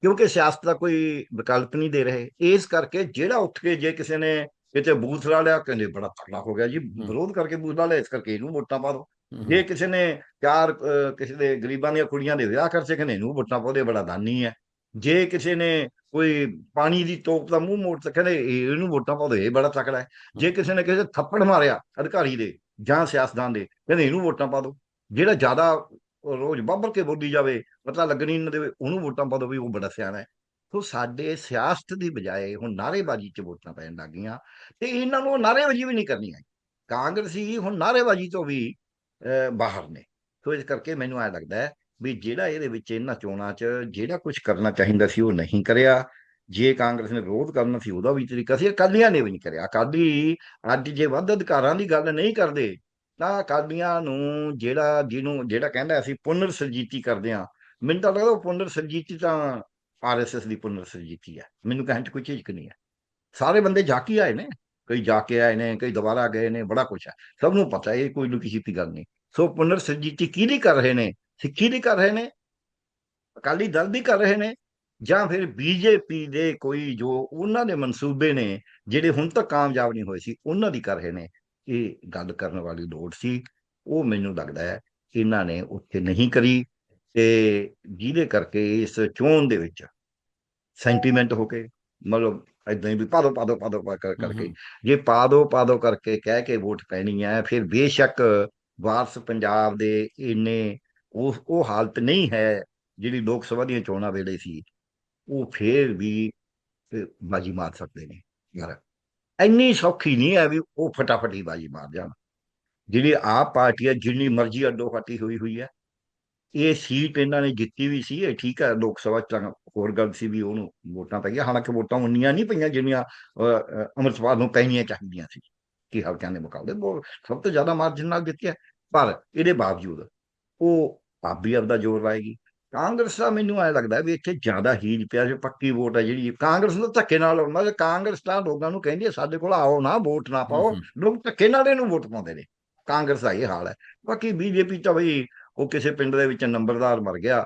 ਕਿਉਂਕਿ ਸਿਆਸਤ ਦਾ ਕੋਈ ਵਿਕਲਪ ਨਹੀਂ ਦੇ ਰਹੇ। ਇਸ ਕਰਕੇ ਜਿਹੜਾ ਉੱਠ ਕੇ ਜੇ ਕਿਸੇ ਨੇ ਕਿਤੇ ਬੂਥ ਲਾ ਲਿਆ ਕਹਿੰਦੇ ਬੜਾ ਤਕੜਾ ਹੋ ਗਿਆ ਜੀ ਵਿਰੋਧ ਕਰਕੇ ਬੂਥ ਲਾ ਲਿਆ ਇਸ ਕਰਕੇ ਇਹਨੂੰ ਵੋਟਾਂ ਪਾ ਦਿਓ। ਜੇ ਕਿਸੇ ਨੇ ਚਾਰ ਕਿਸੇ ਦੇ ਗਰੀਬਾਂ ਦੀਆਂ ਕੁੜੀਆਂ ਦੇ ਵਿਆਹ ਕਰ ਸਕੇ ਨੇ ਇਹਨੂੰ ਵੋਟਾਂ ਪਾਉਂਦੇ ਬੜਾ ਦਾਨੀ ਹੈ। ਜੇ ਕਿਸੇ ਨੇ ਕੋਈ ਪਾਣੀ ਦੀ ਤੋਪ ਦਾ ਮੂੰਹ ਮੋੜ ਤੇ ਕਹਿੰਦੇ ਇਹ- ਇਹਨੂੰ ਵੋਟਾਂ ਪਾਉਂਦੇ ਇਹ ਬੜਾ ਤਕੜਾ ਹੈ। ਜੇ ਕਿਸੇ ਨੇ ਕਿਸੇ ਥੱਪੜ ਮਾਰਿਆ ਅਧਿਕਾਰੀ ਦੇ ਜਾਂ ਸਿਆਸਤਦਾਨ ਦੇ ਕਹਿੰਦੇ ਇਹਨੂੰ ਵੋਟਾਂ ਪਾ ਦਿਓ। ਜਿਹੜਾ ਜ਼ਿਆਦਾ ਰੋਜ਼ ਬੱਬਰ ਕੇ ਬੋਲੀ ਜਾਵੇ ਪਤਾ ਲੱਗਣੀ ਨਾ ਦੇਵੇ ਉਹਨੂੰ ਵੋਟਾਂ ਪਾ ਦਿਓ ਵੀ ਉਹ ਬੜਾ ਸਿਆਣਾ ਹੈ। ਸੋ ਸਾਡੇ ਸਿਆਸਤ ਦੀ ਬਜਾਏ ਹੁਣ ਨਾਅਰੇਬਾਜ਼ੀ 'ਚ ਵੋਟਾਂ ਪੈਣ ਲੱਗੀਆਂ ਤੇ ਇਹਨਾਂ ਨੂੰ ਨਾਅਰੇਬਾਜ਼ੀ ਵੀ ਨਹੀਂ ਕਰਨੀ ਹੈ ਕਾਂਗਰਸੀ ਹੁਣ ਨਾਅਰੇਬਾਜ਼ੀ ਤੋਂ ਵੀ ਬਾਹਰ ਨੇ। ਸੋ ਇਸ ਕਰਕੇ ਮੈਨੂੰ ਐ ਲੱਗਦਾ ਹੈ ਵੀ ਜਿਹੜਾ ਇਹਦੇ ਵਿੱਚ ਇਹਨਾਂ ਚੋਣਾਂ 'ਚ ਜਿਹੜਾ ਕੁਝ ਕਰਨਾ ਚਾਹੀਦਾ ਸੀ ਉਹ ਨਹੀਂ ਕਰਿਆ, ਜੇ ਕਾਂਗਰਸ ਨੇ ਵਿਰੋਧ ਕਰਨਾ ਸੀ ਉਹਦਾ ਵੀ ਤਰੀਕਾ ਸੀ, ਅਕਾਲੀਆਂ ਨੇ ਵੀ ਨਹੀਂ ਕਰਿਆ। ਅਕਾਲੀ ਅੱਜ ਜੇ ਵੱਧ ਅਧਿਕਾਰਾਂ ਦੀ ਗੱਲ ਨਹੀਂ ਕਰਦੇ, ਤਾਂ ਅਕਾਲੀਆਂ ਨੂੰ ਜਿਹੜਾ ਜਿਹਨੂੰ ਜਿਹੜਾ ਕਹਿੰਦਾ ਅਸੀਂ ਪੁਨਰ ਸਰਜੀਤੀ ਕਰਦੇ ਆ ਮੈਨੂੰ ਤਾਂ ਲੱਗਦਾ ਉਹ ਪੁਨਰ ਸਰਜੀਤੀ ਤਾਂ ਆਰਐਸਐਸ ਦੀ ਪੁਨਰ ਸਰਜੀਤੀ ਹੈ। ਮੈਨੂੰ ਕਹਿਣ 'ਚ ਕੋਈ ਝਿਜਕ ਨਹੀਂ ਹੈ। ਸਾਰੇ ਬੰਦੇ ਜਾ ਕੇ ਆਏ ਨੇ, ਕਈ ਜਾ ਕੇ ਆਏ ਨੇ, ਕਈ ਦੁਬਾਰਾ ਗਏ ਨੇ, ਬੜਾ ਕੁਝ ਹੈ। ਸਭ ਨੂੰ ਪਤਾ ਇਹ ਕੋਈ ਲੁਕੀ ਛਿਪੀ ਗੱਲ ਨਹੀਂ। ਸੋ ਪੁਨਰ ਸਰਜੀਤੀ ਕਿਹਦੀ ਕਰ ਰਹੇ ਨੇ? ਸਿੱਖੀ ਦੀ ਕਰ ਰਹੇ ਨੇ ਅਕਾਲੀ ਦਲ ਦੀ ਕਰ ਰਹੇ ਨੇ ਜਾਂ ਫਿਰ ਬੀਜੇਪੀ ਦੇ ਕੋਈ ਜੋ ਉਹਨਾਂ ਦੇ ਮਨਸੂਬੇ ਨੇ ਜਿਹੜੇ ਹੁਣ ਤੱਕ ਕਾਮਯਾਬ ਨਹੀਂ ਹੋਏ ਸੀ ਉਹਨਾਂ ਦੀ ਕਰ ਰਹੇ ਨੇ। ਇਹ ਗੱਲ ਕਰਨ ਵਾਲੀ ਲੋੜ ਸੀ। ਉਹ ਮੈਨੂੰ ਲੱਗਦਾ ਹੈ ਇਹਨਾਂ ਨੇ ਉੱਥੇ ਨਹੀਂ ਕਰੀ ਤੇ ਜਿਹਦੇ ਕਰਕੇ ਇਸ ਚੋਣ ਦੇ ਵਿੱਚ ਸੈਂਟੀਮੈਂਟ ਹੋ ਕੇ ਮਤਲਬ ਇਦਾਂ ਹੀ ਵੀ ਪਾ ਦੋ ਪਾ ਦੋ ਪਾ ਕਰਕੇ ਜੇ ਪਾ ਦੋ ਪਾ ਦੋ ਕਰਕੇ ਕਹਿ ਕੇ ਵੋਟ ਪੈਣੀ ਹੈ ਫਿਰ ਬੇਸ਼ੱਕ ਵਾਰਸ ਪੰਜਾਬ ਦੇ ਇੰਨੇ ਉਹ ਉਹ ਹਾਲਤ ਨਹੀਂ ਹੈ ਜਿਹੜੀ ਲੋਕ ਸਭਾ ਦੀਆਂ ਚੋਣਾਂ ਵੇਲੇ ਸੀ। ਉਹ ਫੇਰ ਵੀ ਬਾਜੀ ਮਾਰ ਸਕਦੇ ਨੇ। ਯਾਰ ਇੰਨੀ ਸੌਖੀ ਨਹੀਂ ਹੈ ਵੀ ਉਹ ਫਟਾਫਟੀ ਬਾਜੀ ਮਾਰ ਜਾਣ। ਜਿਹੜੀ ਆਪ ਪਾਰਟੀ ਹੈ ਜਿੰਨੀ ਮਰਜ਼ੀ ਅੱਡੋ ਫਾਟੀ ਹੋਈ ਹੋਈ ਹੈ। ਇਹ ਸੀਟ ਇਹਨਾਂ ਨੇ ਜਿੱਤੀ ਵੀ ਸੀ ਇਹ ਠੀਕ ਹੈ ਲੋਕ ਸਭਾ ਚ ਹੋਰ ਗੱਲ ਸੀ ਵੀ ਉਹਨੂੰ ਵੋਟਾਂ ਪਈਆਂ। ਹਾਲਾਂਕਿ ਵੋਟਾਂ ਉਨੀਆਂ ਨਹੀਂ ਪਈਆਂ ਜਿੰਨੀਆਂ ਅਹ, ਨੂੰ ਪੈਣੀਆਂ ਚਾਹੀਦੀਆਂ ਸੀ। ਕਿ ਹਲਕਿਆਂ ਦੇ ਮੁਕਾਬਲੇ। ਸਭ ਤੋਂ ਜ਼ਿਆਦਾ ਮਾਰਜਨ ਨਾਲ ਜਿੱਤਿਆ। ਪਰ ਇਹਦੇ ਬਾਵਜੂਦ ਉਹ ਵੀ ਆਪਦਾ ਜ਼ੋਰ ਲਾਏਗੀ। ਕਾਂਗਰਸ ਦਾ ਮੈਨੂੰ ਐ ਲੱਗਦਾ ਵੀ ਇੱਥੇ ਜ਼ਿਆਦਾ ਹੀਲ ਪਿਆ ਜੋ ਪੱਕੀ ਵੋਟ ਹੈ ਜਿਹੜੀ। ਕਾਂਗਰਸ ਨੂੰ ਧੱਕੇ ਨਾਲ ਮਤਲਬ ਕਾਂਗਰਸ ਤਾਂ ਲੋਕਾਂ ਨੂੰ ਕਹਿੰਦੀ ਹੈ ਸਾਡੇ ਕੋਲ ਆਓ ਨਾ ਵੋਟ ਨਾ ਪਾਓ। ਲੋਕ ਧੱਕੇ ਨਾਲ ਇਹਨੂੰ ਵੋਟ ਪਾਉਂਦੇ ਨੇ। ਕਾਂਗਰਸ ਦਾ ਇਹ ਹਾਲ ਹੈ। ਬਾਕੀ ਬੀਜੇਪੀ ਤਾਂ ਬਈ ਉਹ ਕਿਸੇ ਪਿੰਡ ਦੇ ਵਿੱਚ ਨੰਬਰਦਾਰ ਮਰ ਗਿਆ।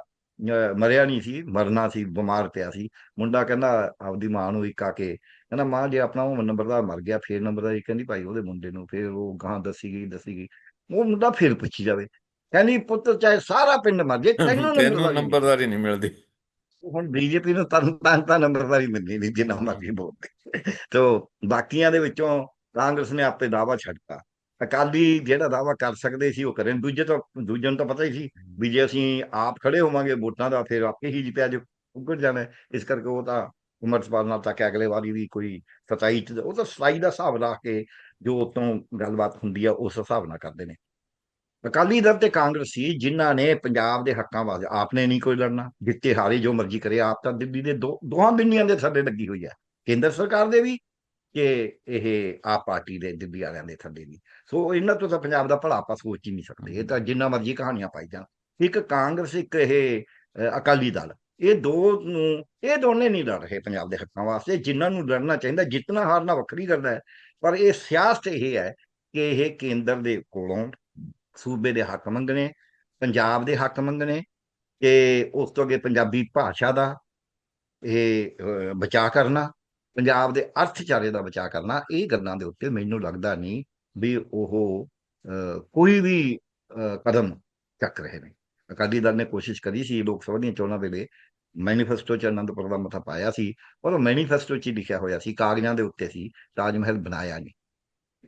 ਮਰਿਆ ਨਹੀਂ ਸੀ ਮਰਨਾ ਸੀ ਬਿਮਾਰ ਪਿਆ ਸੀ। ਮੁੰਡਾ ਕਹਿੰਦਾ ਆਪਦੀ ਮਾਂ ਨੂੰ ਇੱਕ ਆ ਕੇ ਕਹਿੰਦਾ ਮਾਂ ਜੇ ਆਪਣਾ ਉਹ ਨੰਬਰਦਾਰ ਮਰ ਗਿਆ ਫੇਰ ਨੰਬਰਦਾਰੀ ਕਹਿੰਦੀ ਭਾਈ ਉਹਦੇ ਮੁੰਡੇ ਨੂੰ ਫੇਰ ਉਹ ਗਾਂ ਦੱਸੀ ਗਈ ਦੱਸੀ ਗਈ। ਉਹ ਮੁੰਡਾ ਫੇਰ ਪੁੱਛੀ ਜਾਵੇ। ਕਹਿੰਦੀ ਪੁੱਤ ਚਾਹੇ ਸਾਰਾ ਪਿੰਡ ਮਰ ਜੇ ਤੈਨੂੰ ਤੈਨੂੰ ਨੰਬਰਦਾਰੀ ਨਹੀਂ। ਮਿਲਦੀ। ਹੁਣ ਬੀਜੇਪੀ ਨੂੰ ਤਾਂ ਤਾਂ ਤਾਂ ਨੰਬਰਦਾਰੀ ਮਿਲਣੀ ਨਹੀਂ ਜਿੰਨਾ ਮਰਜ਼ੀ ਬੋਲਦੇ ਤੋ ਬਾਕੀਆਂ ਦੇ ਵਿੱਚੋਂ ਕਾਂਗਰਸ ਨੇ ਆਪੇ ਦਾਵਾ ਛੱਡਤਾ। ਅਕਾਲੀ ਜਿਹੜਾ ਦਾਵਾ ਕਰ ਸਕਦੇ ਸੀ ਉਹ ਕਰਨ ਦੂਜੇ ਤਾਂ ਦੂਜੇ ਨੂੰ ਤਾਂ ਪਤਾ ਹੀ ਸੀ ਵੀ ਜੇ ਅਸੀਂ ਆਪ ਖੜੇ ਹੋਵਾਂਗੇ ਵੋਟਾਂ ਦਾ ਫਿਰ ਆਪੇ ਹੀ ਪਿਆ ਜੋ ਉੱਗੜ ਜਾਣਾ। ਇਸ ਕਰਕੇ ਉਹ ਤਾਂ ਉਮਰਸਪਾਲ ਨਾਲ ਤਾਂ ਕਿ ਅਗਲੇ ਵਾਰੀ ਵੀ ਕੋਈ ਸਤਾਈ ਚ ਉਹ ਤਾਂ ਸਤਾਈ ਦਾ ਹਿਸਾਬ ਲਾ ਕੇ ਜੋ ਉਤੋਂ ਗੱਲਬਾਤ ਹੁੰਦੀ ਆ ਉਸ ਹਿਸਾਬ ਨਾਲ ਕਰਦੇ ਨੇ। ਅਕਾਲੀ ਦਲ ਤੇ ਕਾਂਗਰਸੀ ਜਿਨ੍ਹਾਂ ਨੇ ਪੰਜਾਬ ਦੇ ਹੱਕਾਂ ਵਾਸਤੇ ਆਪਨੇ ਨਹੀਂ ਕੋਈ ਲੜਨਾ, ਜਿੱਤੇ ਹਾਰੇ ਜੋ ਮਰਜ਼ੀ ਕਰੇ, ਆਪ ਤਾਂ ਦਿੱਲੀ ਦੇ ਦੋ ਦੋਹਾਂ ਬਿੰਨੀਆਂ ਦੇ ਥੱਲੇ ਲੱਗੀ ਹੋਈ ਹੈ। ਕੇਂਦਰ ਸਰਕਾਰ ਦੇ ਵੀ ਕਿ ਇਹ ਆਪ ਪਾਰਟੀ ਦੇ ਦਿੱਲੀ ਵਾਲਿਆਂ ਦੇ ਥੱਲੇ ਵੀ। ਸੋ ਇਹਨਾਂ ਤੋਂ ਤਾਂ ਪੰਜਾਬ ਦਾ ਭਲਾ ਆਪਾਂ ਸੋਚ ਹੀ ਨਹੀਂ ਸਕਦੇ। ਇਹ ਤਾਂ ਜਿੰਨਾ ਮਰਜ਼ੀ ਕਹਾਣੀਆਂ ਪਾਈ ਜਾਣ। ਇੱਕ ਕਾਂਗਰਸ, ਇੱਕ ਇਹ ਅਕਾਲੀ ਦਲ। ਇਹ ਦੋ ਨੂੰ, ਇਹ ਦੋਨੇ ਨਹੀਂ ਲੜ ਰਹੇ ਪੰਜਾਬ ਦੇ ਹੱਕਾਂ ਵਾਸਤੇ। ਜਿਨ੍ਹਾਂ ਨੂੰ ਲੜਨਾ ਚਾਹੀਦਾ ਜਿੱਤਣਾ ਹਾਰਨਾ ਵੱਖਰੀ ਕਰਦਾ ਹੈ। ਪਰ ਇਹ ਸਿਆਸਤ ਇਹ ਹੈ ਕਿ ਇਹ ਕੇਂਦਰ ਦੇ ਕੋਲੋਂ ਸੂਬੇ ਦੇ ਹੱਕ ਮੰਗਣੇ ਪੰਜਾਬ ਦੇ ਹੱਕ ਮੰਗਣੇ ਤੇ ਉਸ ਤੋਂ ਅੱਗੇ ਪੰਜਾਬੀ ਭਾਸ਼ਾ ਦਾ ਇਹ ਅਹ, ਬਚਾਅ ਕਰਨਾ ਪੰਜਾਬ ਦੇ ਅਰਥਚਾਰੇ ਦਾ ਬਚਾਅ ਕਰਨਾ ਇਹ ਗੱਲਾਂ ਦੇ ਉੱਤੇ ਮੈਨੂੰ ਲੱਗਦਾ ਨਹੀਂ ਵੀ ਉਹ ਕੋਈ ਵੀ ਕਦਮ ਚੱਕ ਰਹੇ ਨੇ। ਅਕਾਲੀ ਦਲ ਨੇ ਕੋਸ਼ਿਸ਼ ਕਰੀ ਸੀ ਲੋਕ ਸਭਾ ਦੀਆਂ ਚੋਣਾਂ ਵੇਲੇ ਮੈਨੀਫੈਸਟੋ ਚ ਆਨੰਦਪੁਰ ਦਾ ਮੱਥਾ ਪਾਇਆ ਸੀ ਪਰ ਉਹ ਮੈਨੀਫੈਸਟੋ ਚ ਹੀ ਲਿਖਿਆ ਹੋਇਆ ਸੀ ਕਾਗਜ਼ਾਂ ਦੇ ਉੱਤੇ ਸੀ ਤਾਜ ਮਹਿਲ ਬਣਾਇਆ ਨਹੀਂ।